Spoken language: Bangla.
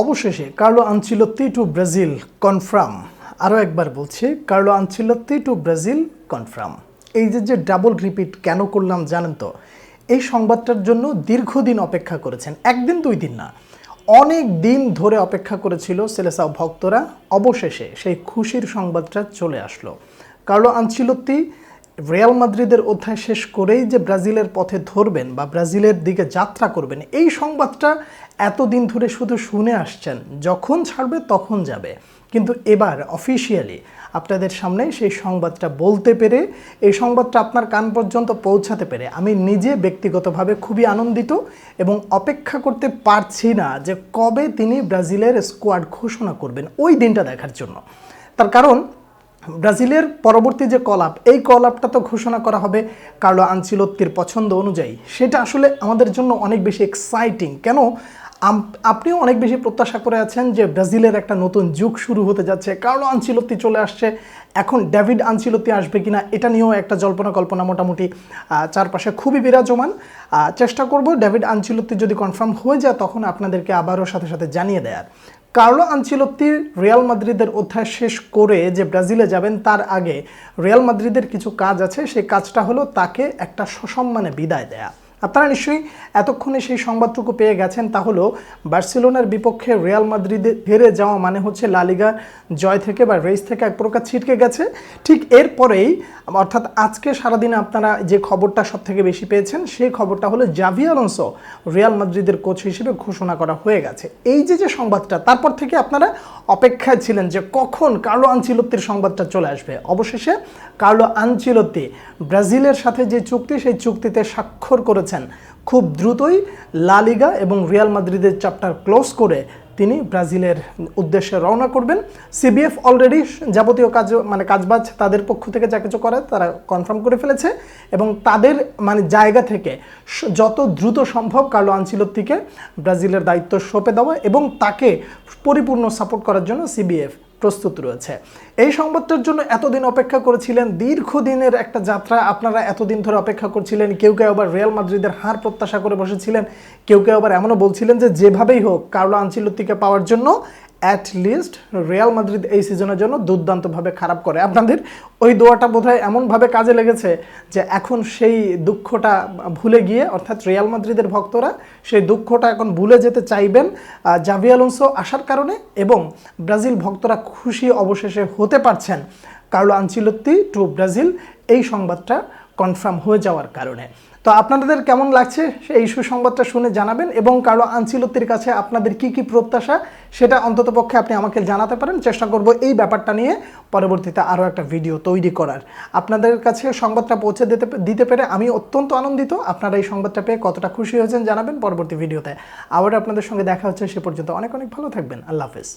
অবশেষে Carlo Ancelotti to Brazil confirm. আরও একবার বলছি, Carlo Ancelotti to Brazil confirm. এই যে যে ডাবল রিপিট কেন করলাম জানেন তো? এই সংবাদটার জন্য দীর্ঘদিন অপেক্ষা করেছেন, একদিন দুই দিন না। অনেক দিন ধরে অপেক্ষা করেছিল সেলেসাও ভক্তরা। অবশেষে সেই খুশির সংবাদটা চলে আসলো। কার্লো আনচিলত্তি রিয়াল মাদ্রিদের অধ্যায় শেষ করেই যে ব্রাজিলের পথে ধরবেন বা ব্রাজিলের দিকে যাত্রা করবেন, এই সংবাদটা এতদিন ধরে শুধু শুনে আসছেন, যখন ছাড়বে তখন যাবে। কিন্তু এবার অফিসিয়ালি আপনাদের সামনে সেই সংবাদটা বলতে পেরে, এই সংবাদটা আপনার কান পর্যন্ত পৌঁছাতে পেরে আমি নিজে ব্যক্তিগতভাবে খুবই আনন্দিত এবং অপেক্ষা করতে পারছি না যে কবে তিনি ব্রাজিলের স্কোয়াড ঘোষণা করবেন, ওই দিনটা দেখার জন্য। তার কারণ ব্রাজিলের পরবর্তী যে কল আপ এই কল আপটা তো ঘোষণা করা হবে কার্লো আনচিলত্তির পছন্দ অনুযায়ী। সেটা আসলে আমাদের জন্য অনেক বেশি এক্সাইটিং কেন? আপনিও অনেক বেশি প্রত্যাশা করে আছেন যে ব্রাজিলের একটা নতুন যুগ শুরু হতে যাচ্ছে। কার্লো আনচিলত্তি চলে আসছে। এখন ডেভিড আনচিলত্তি আসবে কিনা, এটা নিয়েও একটা জল্পনা কল্পনা মোটামুটি চারপাশে খুবই বিরাজমান। চেষ্টা করব ডেভিড আনচিলত্তি যদি কনফার্ম হয়ে যায়, তখন আপনাদেরকে আবারও সাথে সাথে জানিয়ে দেয়ার। কার্লো আনচিলত্তির রিয়াল মাদ্রিদের অধ্যায় শেষ করে যে ব্রাজিলে যাবেন, তার আগে রিয়াল মাদ্রিদের কিছু কাজ আছে। সেই কাজটা হলো তাকে একটা সসম্মানে বিদায় দেয়া। আপনারা নিশ্চয়ই এতক্ষণে সেই সংবাদটুকু পেয়ে গেছেন, তা হলো বার্সেলোনার বিপক্ষে রিয়াল মাদ্রিদে হেরে যাওয়া মানে হচ্ছে লালিগা জয় থেকে বা রেস থেকে এক প্রকার ছিটকে গেছে। ঠিক এরপরেই, অর্থাৎ আজকে সারাদিনে আপনারা যে খবরটা সব থেকে বেশি পেয়েছেন, সেই খবরটা হলো জাভি আলোনসো রিয়াল মাদ্রিদের কোচ হিসেবে ঘোষণা করা হয়ে গেছে। এই যে যে সংবাদটা, তারপর থেকে আপনারা অপেক্ষায় ছিলেন যে কখন কার্লো আনচিলত্তির সংবাদটা চলে আসবে। অবশেষে কার্লো আনচিলত্তি ব্রাজিলের সাথে যে চুক্তি, সেই চুক্তিতে স্বাক্ষর করেছেন। খুব দ্রুতই লালিগা এবং রিয়াল মাদ্রিদের চ্যাপ্টার ক্লোজ করে তিনি ব্রাজিলের উদ্দেশ্যে রওনা করবেন। সিবিএফ অলরেডি যাবতীয় কাজ মানে কাজবাজ তাদের পক্ষ থেকে যা কিছু করে তারা কনফার্ম করে ফেলেছে এবং তাদের মানে জায়গা থেকে যত দ্রুত সম্ভব কার্লো আনচিলত্তিকে ব্রাজিলের দায়িত্ব সঁপে দেওয়া এবং তাকে পরিপূর্ণ সাপোর্ট করার জন্য সিবিএফ প্রস্তুত রয়েছে। এই সংবাদটার জন্য এতদিন অপেক্ষা করেছিলেন, দীর্ঘদিনের একটা যাত্রা। আপনারা এতদিন ধরে অপেক্ষা করছিলেন, কেউ কেউ আবার রিয়াল মাদ্রিদের হার প্রত্যাশা করে বসেছিলেন, কেউ কেউ আবার এমনও বলছিলেন যে, যেভাবেই হোক, কার্লো আঞ্চিলত্তিকে পাওয়ার জন্য অ্যাট লিস্ট রিয়াল মাদ্রিদ এই সিজনের জন্য দুর্দান্তভাবে খারাপ করে। আপনাদের ওই দোয়াটা বোধহয় এমনভাবে কাজে লেগেছে যে এখন সেই দুঃখটা ভুলে গিয়ে, অর্থাৎ রিয়াল মাদ্রিদের ভক্তরা সেই দুঃখটা এখন ভুলে যেতে চাইবেন জাভি আসার কারণে এবং ব্রাজিল ভক্তরা খুশি অবশেষে হতে পারছেন কার্লো আনচিলত্তি টু ব্রাজিল। এই সংবাদটা কনফার্ম হয়ে যাওয়ার কারণে। তো আপনাদের কেমন লাগছে এই সুসংবাদটা শুনে জানাবেন এবং কারও আনচিলত্তির কাছে আপনাদের কি কি প্রত্যাশা সেটা অন্ততপক্ষে আপনি আমাকে জানাতে পারেন। চেষ্টা করব এই ব্যাপারটা নিয়ে পরবর্তীতে আরও একটা ভিডিও তৈরি করার। আপনাদের কাছে সংবাদটা পৌঁছে দিতে দিতে পেরে আমি অত্যন্ত আনন্দিত। আপনারা এই সংবাদটা পেয়ে কতটা খুশি হয়েছেন জানাবেন পরবর্তী ভিডিওতে। আবার আপনাদের সঙ্গে দেখা হচ্ছে সে পর্যন্ত। অনেক অনেক ভালো থাকবেন। আল্লাহ হাফেজ।